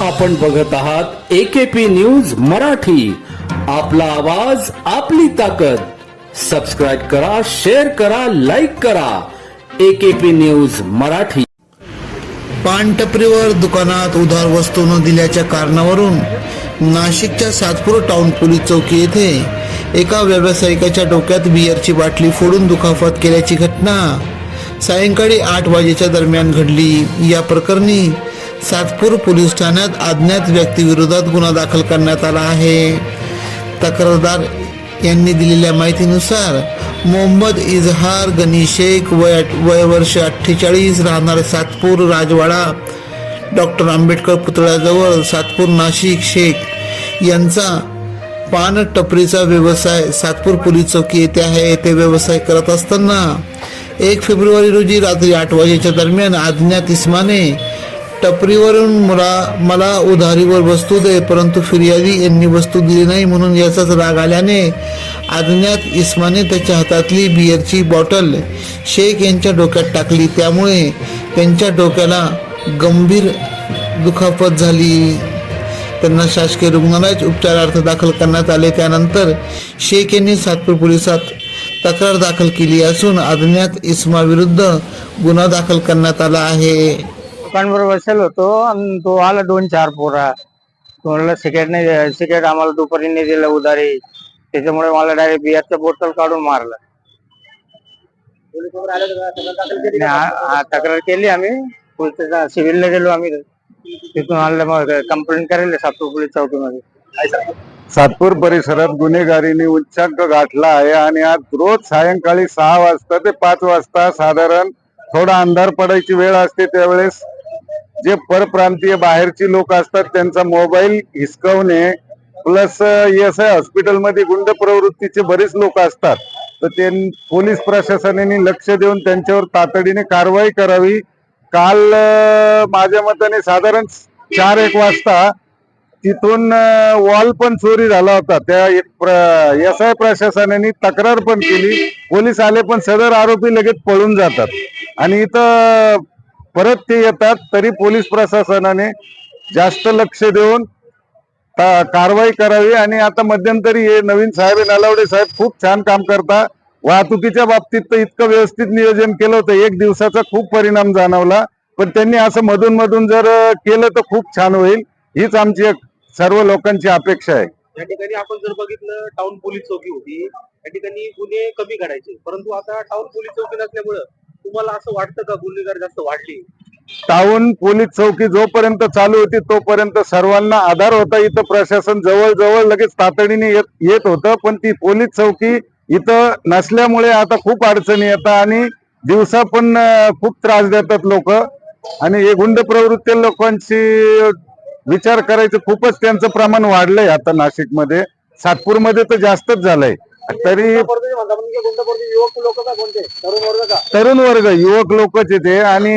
आपण बघत आहात एकेपी न्यूज मराठी. आपला आवाज आपली ताकद. सबस्क्राईब करा शेअर करा लाईक करा. AKP news Marathi. पानटपरीवर दुकानात उधार वस्तू न दिल्याच्या कारणावरून नाशिकच्या सातपूर टाउन पोलीस चौकी येथे एका व्यावसायिकाच्या डोक्यात बियरची बाटली फोडून दुखापत केल्याची घटना सायंकाळी आठ वाजेच्या दरम्यान घडली. या प्रकरणी सातपूर पोलीस ठाण्यात अज्ञात व्यक्तीविरोधात गुन्हा दाखल करण्यात आला आहे. तक्रारदार यांनी दिलेल्या माहितीनुसार मोहम्मद इजहार गनी शेख वय वय वर्ष अठ्ठेचाळीस राहणार सातपूर राजवाडा. डॉक्टर आंबेडकर पुतळ्याजवळ सातपूर नाशिक शेख यांचा पान टपरीचा व्यवसाय सातपूर पोलीस चौकी येथे आहे. येथे व्यवसाय करत असताना एक फेब्रुवारी रोजी रात्री आठ वाजेच्या दरम्यान अज्ञात इस्माने टपरीवरून मला मला उधारीवर वस्तू दे परंतु फिर्यादी यांनी वस्तू दिली नाही म्हणून याचाच राग आल्याने अज्ञात इस्माने त्याच्या हातातली बियरची बॉटल शेख यांच्या डोक्यात टाकली. त्यामुळे त्यांच्या डोक्याला गंभीर दुखापत झाली. त्यांना शासकीय रुग्णालयात उपचारार्थ दाखल करण्यात आले. त्यानंतर शेख यांनी सातपूर पोलिसात तक्रार दाखल केली असून अज्ञात इस्माविरुद्ध गुन्हा दाखल करण्यात आला आहे. दुकानवर बसेल होतो. आणि तो आला दोन चार पोरा. तो सिगरेट नाही सिगरेट आम्हाला दुपारी नाही दिलं उधारी. त्याच्यामुळे मला डायरेक्ट बियाचं बोटल काढून मारलं. नाही, आ- आ- तक्रार केली आम्ही. पोलीस सिव्हिलला गेलो आम्ही. तिथून आणलं मग कंप्लेंट करेल सातपूर पोलीस चौकीमध्ये. सातपूर परिसरात गुन्हेगारीने उच्चांक गाठला आहे आणि आज रोज सायंकाळी सहा वाजता ते पाच वाजता साधारण थोडा अंधार पडायची वेळ असते त्यावेळेस जे परप्रांतीय बाहेरची लोक असतात त्यांचा मोबाईल हिसकवणे प्लस एस आय हॉस्पिटलमध्ये गुंड प्रवृत्तीचे बरेच लोक असतात. तर ते पोलीस प्रशासनाने लक्ष देऊन त्यांच्यावर तातडीने कारवाई करावी. काल माझ्या मताने साधारण चार एक वाजता तिथून वॉल पण चोरी झाला होता. त्या एस आय प्रशासनाने तक्रार पण केली. पोलीस आले पण सदर आरोपी लगेच पळून जातात. आणि इथं परत ते येतात तरी पोलीस प्रशासनाने जास्त लक्ष देऊन कारवाई करावी. आणि आता मध्यंतरी हे नवीन साहेब नालावडे साहेब खूप छान काम करता. वाहतुकीच्या बाबतीत तर इतकं व्यवस्थित नियोजन केलं होतं. एक दिवसाचा खूप परिणाम जाणवला. पण त्यांनी असं मधून मधून जर केलं तर खूप छान होईल. हीच आमची एक सर्व लोकांची अपेक्षा आहे. या ठिकाणी आपण जर बघितलं टाउन पोलीस चौकी होती. या ठिकाणी गुन्हे कमी घडायचे. परंतु आता टाउन पोलीस चौकी नसल्यामुळं तुम्हाला असं वाटतं का गुन्हेगार जास्त वाढली? टाऊन पोलीस चौकी जोपर्यंत चालू होती तोपर्यंत सर्वांना आधार होता. इथं प्रशासन जवळ जवळ लगेच तातडीने येत येत होतं पण ती पोलीस चौकी इथं नसल्यामुळे आता खूप अडचणी येतात आणि दिवसा पण खूप त्रास देतात लोक. आणि हे गुंड प्रवृत्ती लोकांची विचार करायचं खूपच त्यांचं प्रमाण वाढलंय आता नाशिकमध्ये. सातपूरमध्ये तर जास्तच झालंय. तरी वर्ग तरुण वर्ग युवक लोकच येते आणि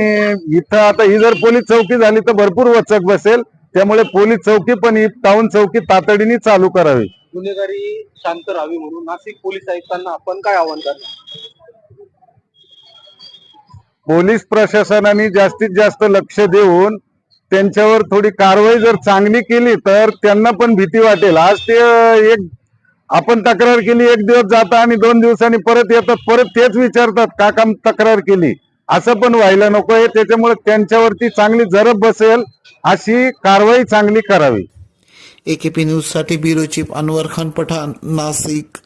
इथं आता ही जर पोलीस चौकी झाली तर भरपूर वचक बसेल. त्यामुळे पोलीस चौकी पण ही टाउन चौकी तातडीने चालू करावी. गुन्हेगारी शांत राहावी म्हणून नाशिक पोलीस आयुक्तांना आपण काय आव्हान करणार? पोलीस प्रशासनाने जास्तीत जास्त लक्ष देऊन त्यांच्यावर थोडी कारवाई जर चांगली केली तर त्यांना पण भीती वाटेल. आज ते एक आपण तक्रार केली एक दिवस जाता आणि दोन दिवसांनी परत येतात परत तेच विचारतात का काम तक्रार केली. असं पण व्हायला नकोय त्याच्यामुळे त्यांच्यावरती चांगली जरब बसेल अशी कारवाई चांगली करावी. एकेपी न्यूजसाठी ब्युरो चीफ अनवर खान पठाण नाशिक